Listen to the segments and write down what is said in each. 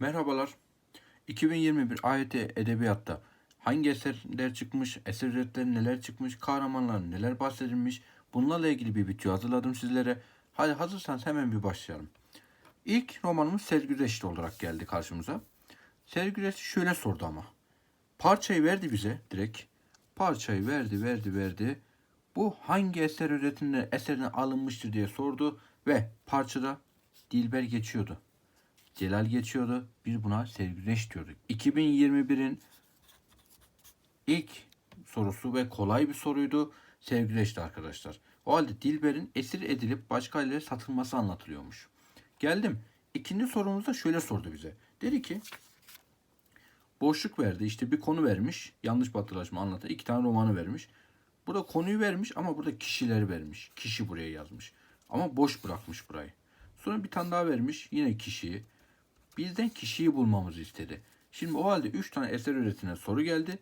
Merhabalar. 2021 AYT Edebiyat'ta hangi eserler çıkmış, eser üretleri neler çıkmış, kahramanlar neler bahsedilmiş bunlarla ilgili bir video hazırladım sizlere. Hadi hazırsanız hemen bir başlayalım. İlk romanımız Sergü Reşit olarak geldi karşımıza. Sergü Reşit şöyle sordu ama. Parçayı verdi bize direkt. Parçayı verdi, verdi, verdi. Bu hangi eser üretimine eserine alınmıştır diye sordu ve parçada Dilber geçiyordu. Celal geçiyordu. Biz buna Sevgi Güneş diyorduk. 2021'in ilk sorusu ve kolay bir soruydu. Sevgi Güneş'ti arkadaşlar. O halde Dilber'in esir edilip başka ailelere satılması anlatılıyormuş. Geldim. İkinci sorumuzda şöyle sordu bize. Dedi ki boşluk verdi. İşte bir konu vermiş. Yanlış batılaşma anlatan iki tane romanı vermiş. Burada konuyu vermiş ama burada kişileri vermiş. Kişi buraya yazmış. Ama boş bırakmış burayı. Sonra bir tane daha vermiş. Yine kişiyi. Bizden kişiyi bulmamızı istedi. Şimdi o halde 3 tane eser üretimine soru geldi.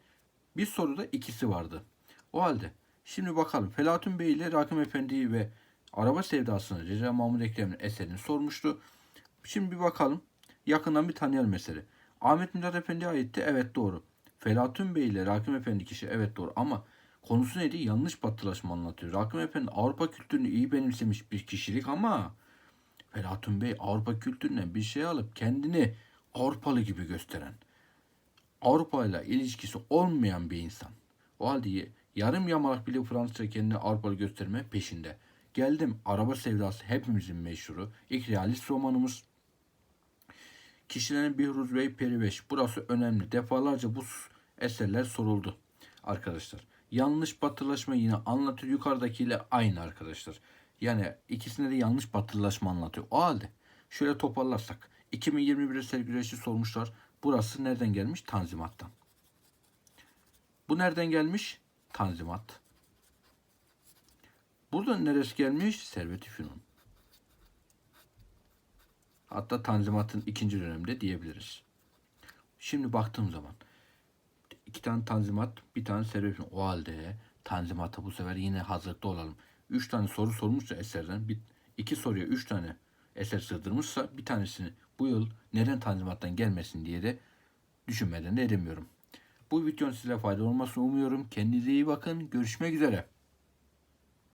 Bir soruda ikisi vardı. O halde şimdi bakalım. Felatun Bey ile Rakım Efendi ve Araba Sevdası'nı Recep Mahmut Ekrem'in eserini sormuştu. Şimdi bir bakalım. Yakından bir tanıyalım eseri. Ahmet Mithat Efendi'ye aitti. Evet doğru. Felatun Bey ile Rakım Efendi kişi evet doğru ama konusu neydi? Yanlış batılaşma anlatıyor. Rakım Efendi Avrupa kültürünü iyi benimsemiş bir kişilik ama Felatun Bey Avrupa kültüründen bir şey alıp kendini Avrupalı gibi gösteren, Avrupa ile ilişkisi olmayan bir insan. O halde yarım yamalak bile Fransızca kendini Avrupalı gösterme peşinde. Geldim araba sevdası hepimizin meşhuru. İlk realist romanımız. Kişilerin Bihruz Bey Periveş. Burası önemli. Defalarca bu eserler soruldu arkadaşlar. Yanlış batılaşma yine anlatıyor. Yukarıdakiyle aynı arkadaşlar. Yani ikisinde de yanlış batılaşma anlatıyor. O halde şöyle toparlarsak 2021'de Sergi Güneş'i sormuşlar. Burası nereden gelmiş? Tanzimat'tan. Bu nereden gelmiş? Tanzimat. Burada neresi gelmiş? Servet-i Fünun. Hatta Tanzimat'ın ikinci döneminde diyebiliriz. Şimdi baktığım zaman iki tane Tanzimat, bir tane Servet-i Fünun. O halde Tanzimat'a bu sefer yine hazırlıklı olalım. Üç tane soru sormuşsa eserden, bir, iki soruya üç tane eser sığdırmışsa bir tanesini bu yıl neden Tanzimat'tan gelmesin diye de düşünmeden de edemiyorum. Bu videonun size faydalı olmasını umuyorum. Kendinize iyi bakın. Görüşmek üzere.